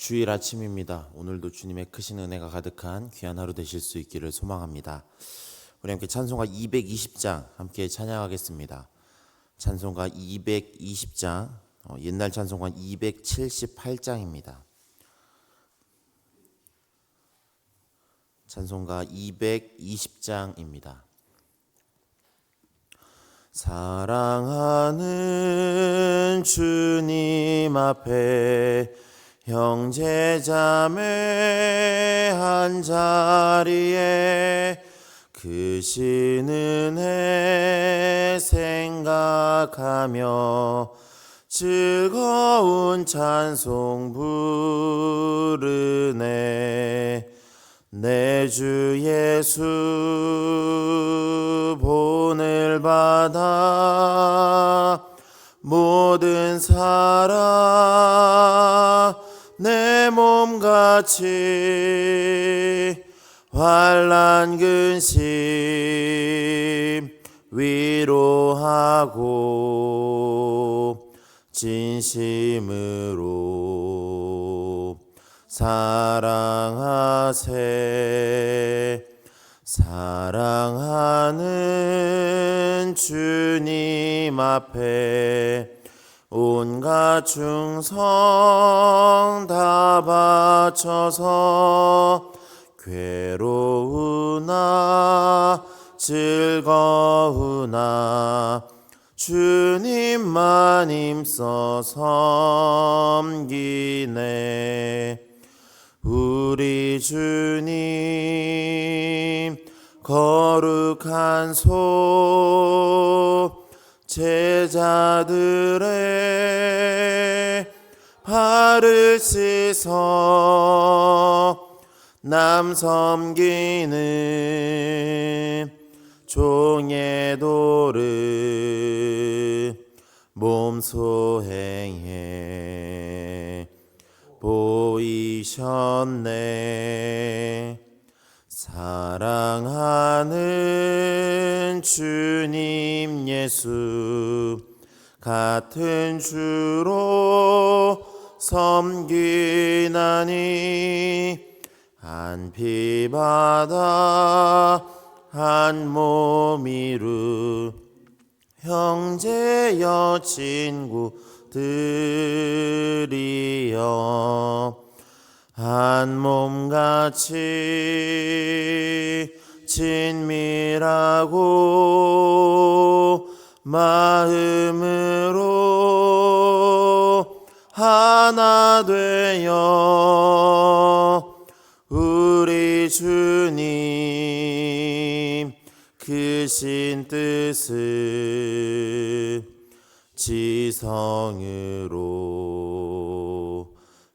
어, 주일 아침입니다. 오늘도 주님의 크신 은혜가 가득한 귀한 하루 되실 수 있기를 소망합니다. 우리 함께 찬송가 220장 함께 찬양하겠습니다. 찬송가 220장 어, 옛날 찬송가 278장입니다. 찬송가 220장입니다. 사랑하는 주님 앞에 형제자매 한 자리에 그 신 은혜 생각하며 즐거운 찬송 부르네. 내 주 예수 본을 받아 모든 사랑 내 몸같이 환란 근심 위로하고 진심으로 사랑하세. 사랑하는 주님 앞에 온갖 충성 다 바쳐서 괴로우나 즐거우나 주님만 힘써 섬기네. 우리 주님 거룩한 소 제자들의 발을 씻어 남 섬기는 종의 도를 몸소 행해 보이셨네 사랑하는 주님 예수 같은 주로 섬기나니 한 피바다 한 몸이루. 형제여 친구들이여 한 몸같이 친밀하고 마음으로 하나 되어 우리 주님 크신 뜻을 지성으로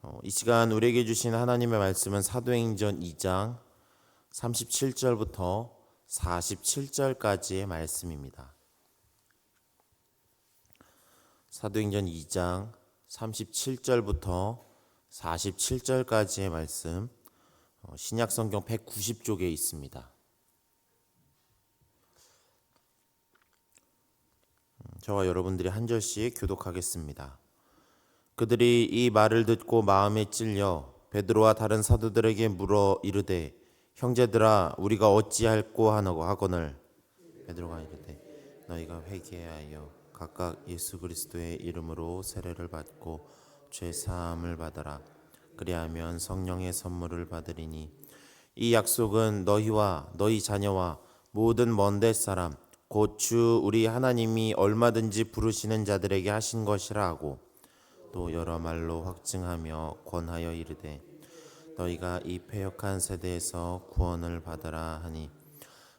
어, 이 시간 우리에게 주신 하나님의 말씀은 사도행전 2장 37절부터 47절까지의 말씀입니다. 사도행전 2장 37절부터 47절까지의 말씀 어, 신약 성경 190쪽에 있습니다. 음, 저와 여러분들이 한 절씩 교독하겠습니다. 그들이 이 말을 듣고 마음에 찔려 베드로와 다른 사도들에게 물어 이르되 형제들아 우리가 어찌할꼬 하노고 하거늘. 베드로가 이르되 너희가 회개하여 각각 예수 그리스도의 이름으로 세례를 받고 죄 사함을 받아라. 그리하면 성령의 선물을 받으리니 이 약속은 너희와 너희 자녀와 모든 먼데 사람 곧 주 우리 하나님이 얼마든지 부르시는 자들에게 하신 것이라 하고 또 여러 말로 확증하며 권하여 이르되 너희가 이 패역한 세대에서 구원을 받으라 하니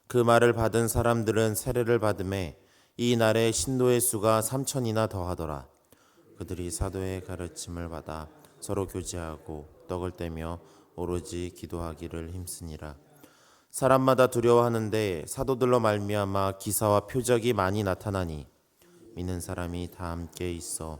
그 말을 받은 사람들은 세례를 받음에 이 날에 신도의 수가 삼천이나 더하더라. 그들이 사도의 가르침을 받아 서로 교제하고 떡을 떼며 오로지 기도하기를 힘쓰니라. 사람마다 두려워하는데 사도들로 말미암아 기사와 표적이 많이 나타나니 믿는 사람이 다 함께 있어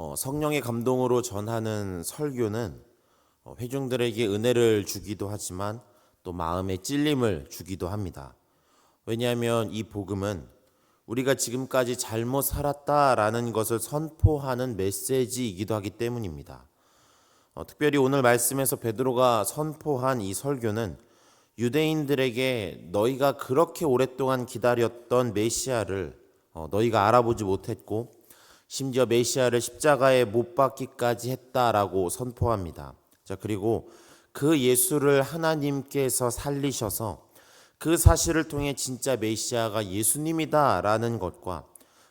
어, 성령의 감동으로 전하는 설교는 어, 회중들에게 은혜를 주기도 하지만 또 마음의 찔림을 주기도 합니다. 왜냐하면 이 복음은 우리가 지금까지 잘못 살았다라는 것을 선포하는 메시지이기도 하기 때문입니다. 어, 특별히 오늘 말씀에서 베드로가 선포한 이 설교는 유대인들에게 너희가 그렇게 오랫동안 기다렸던 메시아를 어, 너희가 알아보지 못했고 심지어 메시아를 십자가에 못 박기까지 했다라고 선포합니다. 자, 그리고 그 예수를 하나님께서 살리셔서 그 사실을 통해 진짜 메시아가 예수님이다라는 것과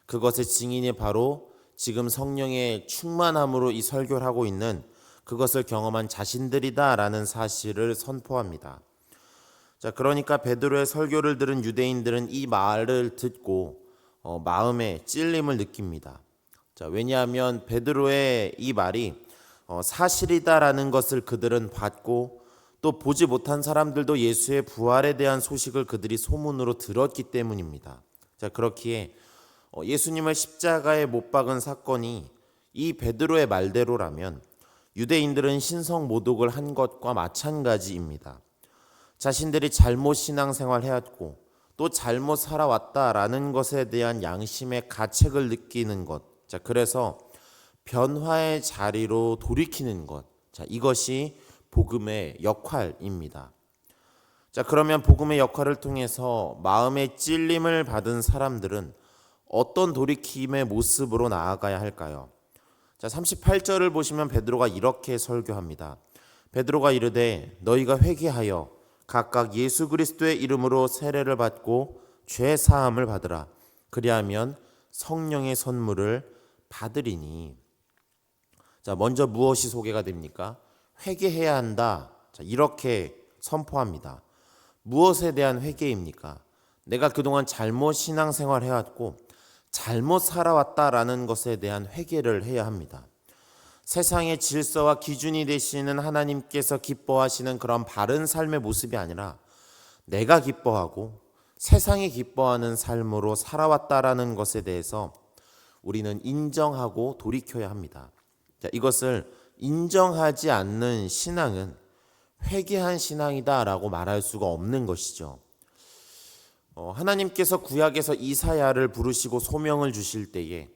그것의 증인이 바로 지금 성령의 충만함으로 이 설교를 하고 있는 그것을 경험한 자신들이다라는 사실을 선포합니다. 자, 그러니까 베드로의 설교를 들은 유대인들은 이 말을 듣고 어, 마음에 찔림을 느낍니다. 자, 왜냐하면 베드로의 이 말이 어, 사실이다라는 것을 그들은 받고 또 보지 못한 사람들도 예수의 부활에 대한 소식을 그들이 소문으로 들었기 때문입니다. 자, 그렇기에 어, 예수님을 십자가에 못 박은 사건이 이 베드로의 말대로라면 유대인들은 신성 모독을 한 것과 마찬가지입니다. 자신들이 잘못 신앙생활 해왔고 또 잘못 살아왔다라는 것에 대한 양심의 가책을 느끼는 것. 자, 그래서 변화의 자리로 돌이키는 것. 자, 이것이 복음의 역할입니다. 자, 그러면 복음의 역할을 통해서 마음의 찔림을 받은 사람들은 어떤 돌이킴의 모습으로 나아가야 할까요? 자, 38절을 보시면 베드로가 이렇게 설교합니다. 베드로가 이르되 너희가 회개하여 각각 예수 그리스도의 이름으로 세례를 받고 죄 사함을 받으라. 그리하면 성령의 선물을 받으리니. 자, 먼저 무엇이 소개가 됩니까? 회개해야 한다. 자, 이렇게 선포합니다. 무엇에 대한 회개입니까? 내가 그동안 잘못 신앙생활 해왔고 잘못 살아왔다라는 것에 대한 회개를 해야 합니다. 세상의 질서와 기준이 되시는 하나님께서 기뻐하시는 그런 바른 삶의 모습이 아니라 내가 기뻐하고 세상이 기뻐하는 삶으로 살아왔다라는 것에 대해서 우리는 인정하고 돌이켜야 합니다. 자, 이것을 인정하지 않는 신앙은 회개한 신앙이다라고 말할 수가 없는 것이죠. 어, 하나님께서 구약에서 이사야를 부르시고 소명을 주실 때에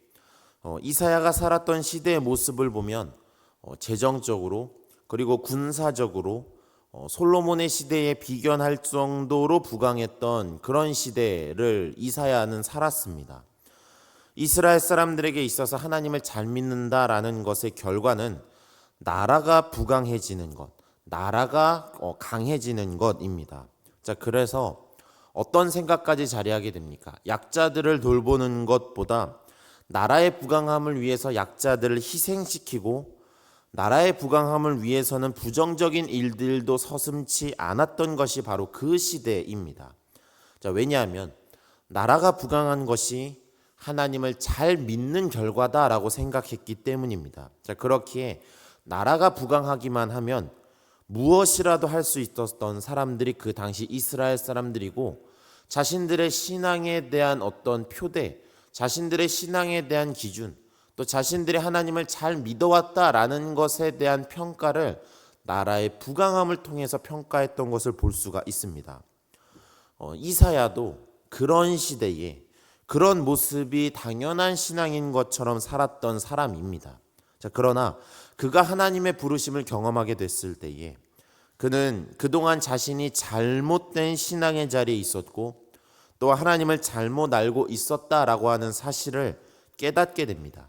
어, 이사야가 살았던 시대의 모습을 보면 어, 재정적으로 그리고 군사적으로 어, 솔로몬의 시대에 비견할 정도로 부강했던 그런 시대를 이사야는 살았습니다. 이스라엘 사람들에게 있어서 하나님을 잘 믿는다라는 것의 결과는 나라가 부강해지는 것, 나라가 어, 강해지는 것입니다. 자, 그래서 어떤 생각까지 자리하게 됩니까? 약자들을 돌보는 것보다 나라의 부강함을 위해서 약자들을 희생시키고 나라의 부강함을 위해서는 부정적인 일들도 서슴치 않았던 것이 바로 그 시대입니다. 자, 왜냐하면 나라가 부강한 것이 하나님을 잘 믿는 결과다라고 생각했기 때문입니다. 자, 그렇기에 나라가 부강하기만 하면 무엇이라도 할 수 있었던 사람들이 그 당시 이스라엘 사람들이고 자신들의 신앙에 대한 어떤 표대, 자신들의 신앙에 대한 기준, 또 자신들이 하나님을 잘 믿어왔다라는 것에 대한 평가를 나라의 부강함을 통해서 평가했던 것을 볼 수가 있습니다. 어, 이사야도 그런 시대에 그런 모습이 당연한 신앙인 것처럼 살았던 사람입니다. 자, 그러나 그가 하나님의 부르심을 경험하게 됐을 때에 그는 그동안 자신이 잘못된 신앙의 자리에 있었고 또 하나님을 잘못 알고 있었다라고 하는 사실을 깨닫게 됩니다.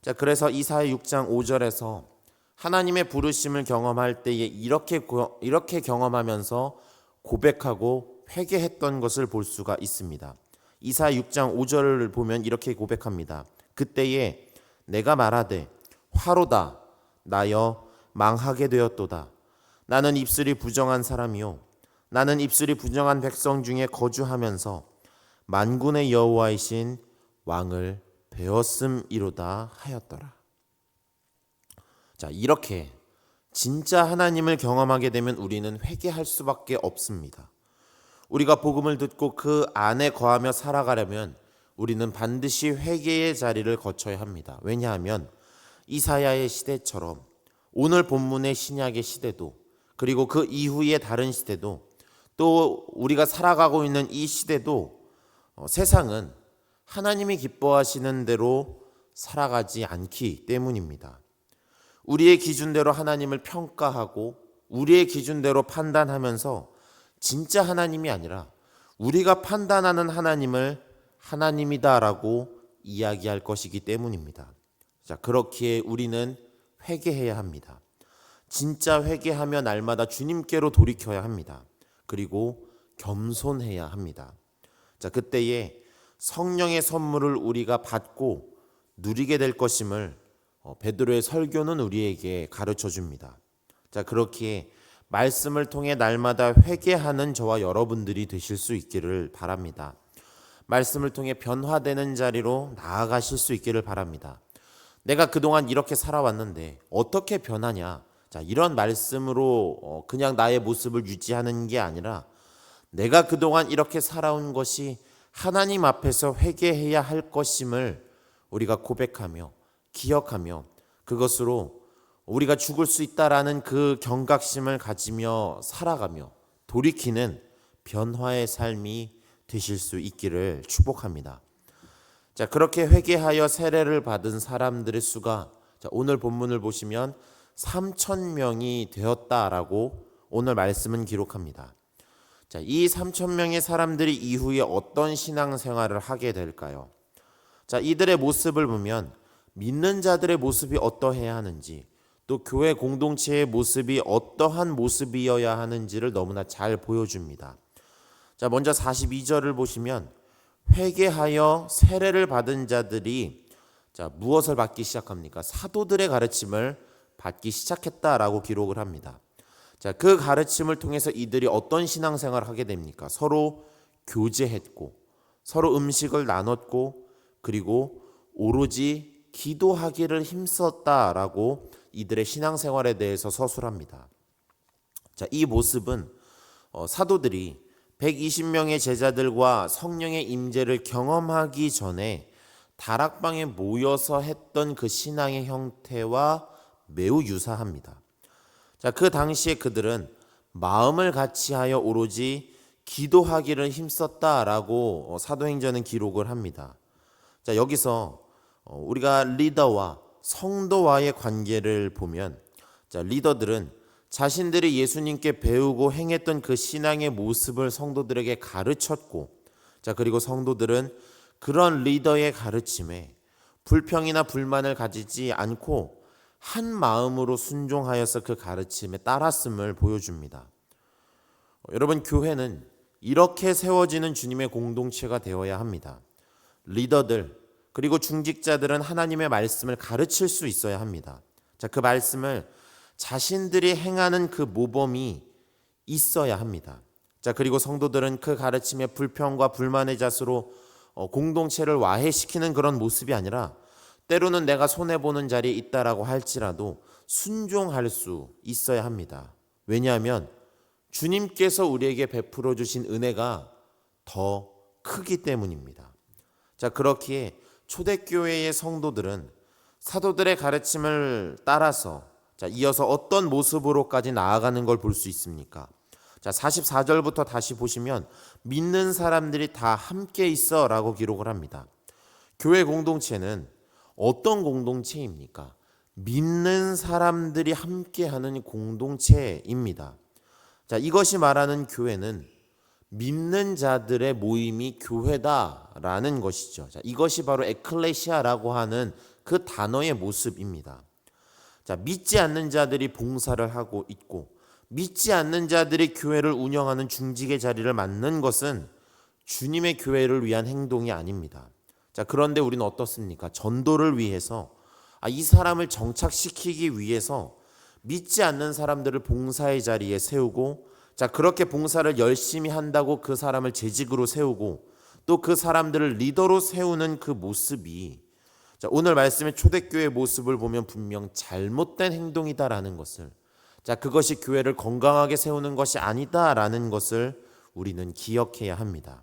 자, 그래서 이사야 6장 5절에서 하나님의 부르심을 경험할 때에 이렇게 이렇게 경험하면서 고백하고 회개했던 것을 볼 수가 있습니다. 이사 6장 5절을 보면 이렇게 고백합니다. 그때에 내가 말하되 화로다 나여 망하게 되었도다. 나는 입술이 부정한 사람이요 나는 입술이 부정한 백성 중에 거주하면서 만군의 여호와이신 왕을 배웠음이로다 하였더라. 자, 이렇게 진짜 하나님을 경험하게 되면 우리는 회개할 수밖에 없습니다. 우리가 복음을 듣고 그 안에 거하며 살아가려면 우리는 반드시 회개의 자리를 거쳐야 합니다. 왜냐하면 이사야의 시대처럼 오늘 본문의 신약의 시대도 그리고 그 이후의 다른 시대도 또 우리가 살아가고 있는 이 시대도 어, 세상은 하나님이 기뻐하시는 대로 살아가지 않기 때문입니다. 우리의 기준대로 하나님을 평가하고 우리의 기준대로 판단하면서 진짜 하나님이 아니라 우리가 판단하는 하나님을 하나님이다라고 이야기할 것이기 때문입니다. 자, 그렇기에 우리는 회개해야 합니다. 진짜 회개하며 날마다 주님께로 돌이켜야 합니다. 그리고 겸손해야 합니다. 자, 그때에 성령의 선물을 우리가 받고 누리게 될 것임을 어, 베드로의 설교는 우리에게 가르쳐 줍니다. 자, 그렇기에 말씀을 통해 날마다 회개하는 저와 여러분들이 되실 수 있기를 바랍니다. 말씀을 통해 변화되는 자리로 나아가실 수 있기를 바랍니다. 내가 그동안 이렇게 살아왔는데 어떻게 변하냐? 자, 이런 말씀으로 어, 그냥 나의 모습을 유지하는 게 아니라 내가 그동안 이렇게 살아온 것이 하나님 앞에서 회개해야 할 것임을 우리가 고백하며 기억하며 그것으로 우리가 죽을 수 있다라는 그 경각심을 가지며 살아가며 돌이키는 변화의 삶이 되실 수 있기를 축복합니다. 자, 그렇게 회개하여 세례를 받은 사람들의 수가 자, 오늘 본문을 보시면 3천 명이 되었다라고 오늘 말씀은 기록합니다. 자, 이 3천 명의 사람들이 이후에 어떤 신앙 생활을 하게 될까요? 자, 이들의 모습을 보면 믿는 자들의 모습이 어떠해야 하는지 또 교회 공동체의 모습이 어떠한 모습이어야 하는지를 너무나 잘 보여줍니다. 자, 먼저 42절을 보시면 회개하여 세례를 받은 자들이 자, 무엇을 받기 시작합니까? 사도들의 가르침을 받기 시작했다라고 기록을 합니다. 자, 그 가르침을 통해서 이들이 어떤 신앙생활을 하게 됩니까? 서로 교제했고 서로 음식을 나눴고 그리고 오로지 기도하기를 힘썼다라고 이들의 신앙생활에 대해서 서술합니다. 자, 이 모습은 어, 사도들이 120명의 제자들과 성령의 임재를 경험하기 전에 다락방에 모여서 했던 그 신앙의 형태와 매우 유사합니다. 자, 그 당시에 그들은 마음을 같이하여 오로지 기도하기를 힘썼다라고 어, 사도행전은 기록을 합니다. 자, 여기서 어, 우리가 리더와 성도와의 관계를 보면 자, 리더들은 자신들이 예수님께 배우고 행했던 그 신앙의 모습을 성도들에게 가르쳤고 자, 그리고 성도들은 그런 리더의 가르침에 불평이나 불만을 가지지 않고 한 마음으로 순종하여서 그 가르침에 따랐음을 보여줍니다. 여러분, 교회는 이렇게 세워지는 주님의 공동체가 되어야 합니다. 리더들, 그리고 중직자들은 하나님의 말씀을 가르칠 수 있어야 합니다. 자, 그 말씀을 자신들이 행하는 그 모범이 있어야 합니다. 자, 그리고 성도들은 그 가르침에 불평과 불만의 자수로 어, 공동체를 와해시키는 그런 모습이 아니라 때로는 내가 손해보는 자리에 있다라고 할지라도 순종할 수 있어야 합니다. 왜냐하면 주님께서 우리에게 베풀어 주신 은혜가 더 크기 때문입니다. 자, 그렇기에 초대교회의 성도들은 사도들의 가르침을 따라서 자, 이어서 어떤 모습으로까지 나아가는 걸 볼 수 있습니까? 자, 44절부터 다시 보시면 믿는 사람들이 다 함께 있어라고 기록을 합니다. 교회 공동체는 어떤 공동체입니까? 믿는 사람들이 함께 하는 공동체입니다. 자, 이것이 말하는 교회는 믿는 자들의 모임이 교회다라는 것이죠. 자, 이것이 바로 에클레시아라고 하는 그 단어의 모습입니다. 자, 믿지 않는 자들이 봉사를 하고 있고 믿지 않는 자들이 교회를 운영하는 중직의 자리를 맡는 것은 주님의 교회를 위한 행동이 아닙니다. 자, 그런데 우리는 어떻습니까? 전도를 위해서 아, 이 사람을 정착시키기 위해서 믿지 않는 사람들을 봉사의 자리에 세우고 자, 그렇게 봉사를 열심히 한다고 그 사람을 재직으로 세우고 또 그 사람들을 리더로 세우는 그 모습이 자, 오늘 말씀의 초대교회 모습을 보면 분명 잘못된 행동이다라는 것을 자, 그것이 교회를 건강하게 세우는 것이 아니다라는 것을 우리는 기억해야 합니다.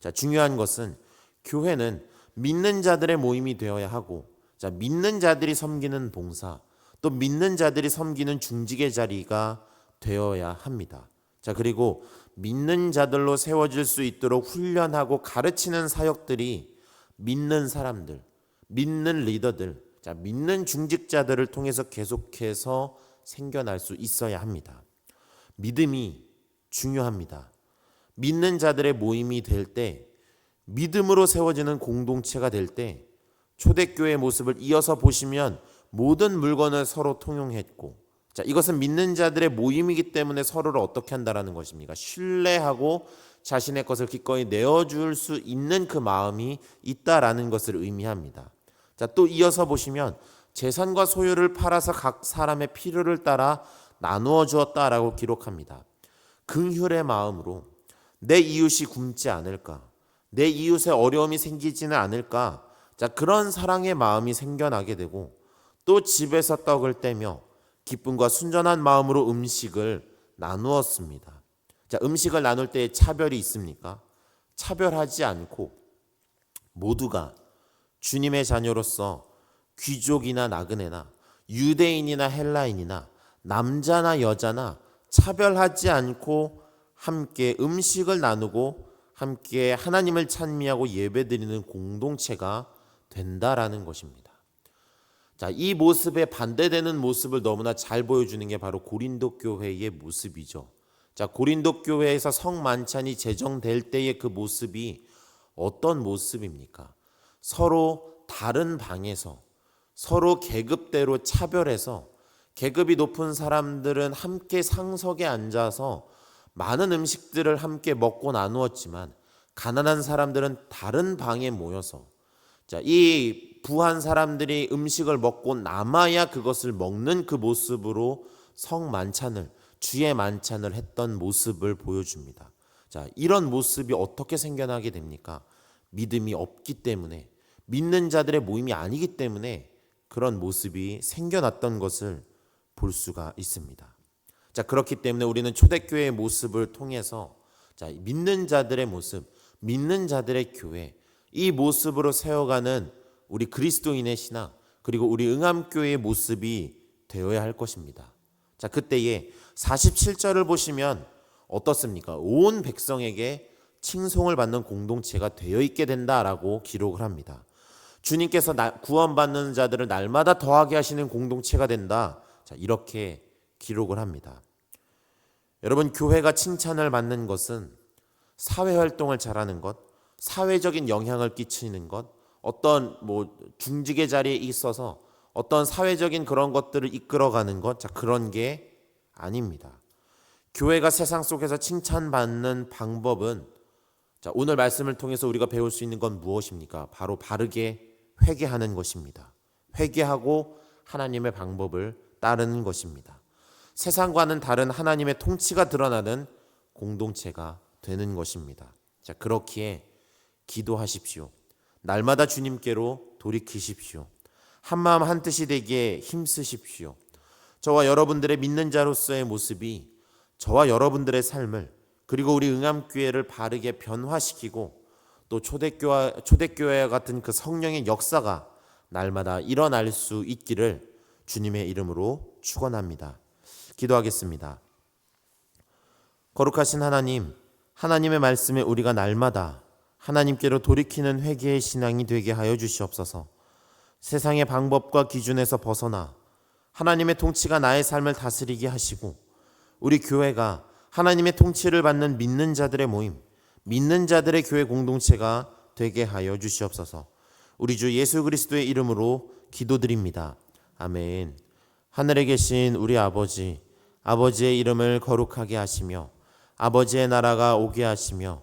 자, 중요한 것은 교회는 믿는 자들의 모임이 되어야 하고 자, 믿는 자들이 섬기는 봉사 또 믿는 자들이 섬기는 중직의 자리가 되어야 합니다. 자, 그리고 믿는 자들로 세워질 수 있도록 훈련하고 가르치는 사역들이 믿는 사람들, 믿는 리더들, 자, 믿는 중직자들을 통해서 계속해서 생겨날 수 있어야 합니다. 믿음이 중요합니다. 믿는 자들의 모임이 될 때, 믿음으로 세워지는 공동체가 될 때, 초대교회의 모습을 이어서 보시면 모든 물건을 서로 통용했고, 자, 이것은 믿는 자들의 모임이기 때문에 서로를 어떻게 한다라는 것입니까? 신뢰하고 자신의 것을 기꺼이 내어줄 수 있는 그 마음이 있다라는 것을 의미합니다. 자, 또 이어서 보시면 재산과 소유를 팔아서 각 사람의 필요를 따라 나누어 주었다라고 기록합니다. 긍휼의 마음으로 내 이웃이 굶지 않을까? 내 이웃의 어려움이 생기지는 않을까? 자, 그런 사랑의 마음이 생겨나게 되고 또 집에서 떡을 떼며 기쁨과 순전한 마음으로 음식을 나누었습니다. 자, 음식을 나눌 때 차별이 있습니까? 차별하지 않고 모두가 주님의 자녀로서 귀족이나 나그네나 유대인이나 헬라인이나 남자나 여자나 차별하지 않고 함께 음식을 나누고 함께 하나님을 찬미하고 예배드리는 공동체가 된다라는 것입니다. 자, 이 모습에 반대되는 모습을 너무나 잘 보여주는 게 바로 고린도 교회의 모습이죠. 자, 고린도 교회에서 성만찬이 제정될 때의 그 모습이 어떤 모습입니까? 서로 다른 방에서 서로 계급대로 차별해서 계급이 높은 사람들은 함께 상석에 앉아서 많은 음식들을 함께 먹고 나누었지만 가난한 사람들은 다른 방에 모여서 자, 이 부한 사람들이 음식을 먹고 남아야 그것을 먹는 그 모습으로 성 만찬을 주의 만찬을 했던 모습을 보여줍니다. 자, 이런 모습이 어떻게 생겨나게 됩니까? 믿음이 없기 때문에 믿는 자들의 모임이 아니기 때문에 그런 모습이 생겨났던 것을 볼 수가 있습니다. 자, 그렇기 때문에 우리는 초대교회의 모습을 통해서 자, 믿는 자들의 모습, 믿는 자들의 교회 이 모습으로 세워가는 우리 그리스도인의 신앙 그리고 우리 응암교회의 모습이 되어야 할 것입니다. 자, 그때에 47절을 보시면 어떻습니까? 온 백성에게 칭송을 받는 공동체가 되어 있게 된다라고 기록을 합니다. 주님께서 구원받는 자들을 날마다 더하게 하시는 공동체가 된다. 자, 이렇게 기록을 합니다. 여러분, 교회가 칭찬을 받는 것은 사회 활동을 잘하는 것, 사회적인 영향을 끼치는 것, 어떤 뭐 중직의 자리에 있어서 어떤 사회적인 그런 것들을 이끌어가는 것, 자, 그런 게 아닙니다. 교회가 세상 속에서 칭찬받는 방법은 자, 오늘 말씀을 통해서 우리가 배울 수 있는 건 무엇입니까? 바로 바르게 회개하는 것입니다. 회개하고 하나님의 방법을 따르는 것입니다. 세상과는 다른 하나님의 통치가 드러나는 공동체가 되는 것입니다. 자, 그렇기에 기도하십시오. 날마다 주님께로 돌이키십시오. 한마음 한뜻이 되기에 힘쓰십시오. 저와 여러분들의 믿는 자로서의 모습이 저와 여러분들의 삶을 그리고 우리 응암교회를 바르게 변화시키고 또 초대교회, 초대교회와 같은 그 성령의 역사가 날마다 일어날 수 있기를 주님의 이름으로 축원합니다. 기도하겠습니다. 거룩하신 하나님, 하나님의 말씀에 우리가 날마다 하나님께로 돌이키는 회개의 신앙이 되게 하여 주시옵소서. 세상의 방법과 기준에서 벗어나 하나님의 통치가 나의 삶을 다스리게 하시고 우리 교회가 하나님의 통치를 받는 믿는 자들의 모임, 믿는 자들의 교회 공동체가 되게 하여 주시옵소서. 우리 주 예수 그리스도의 이름으로 기도드립니다. 아멘. 하늘에 계신 우리 아버지, 아버지의 이름을 거룩하게 하시며 아버지의 나라가 오게 하시며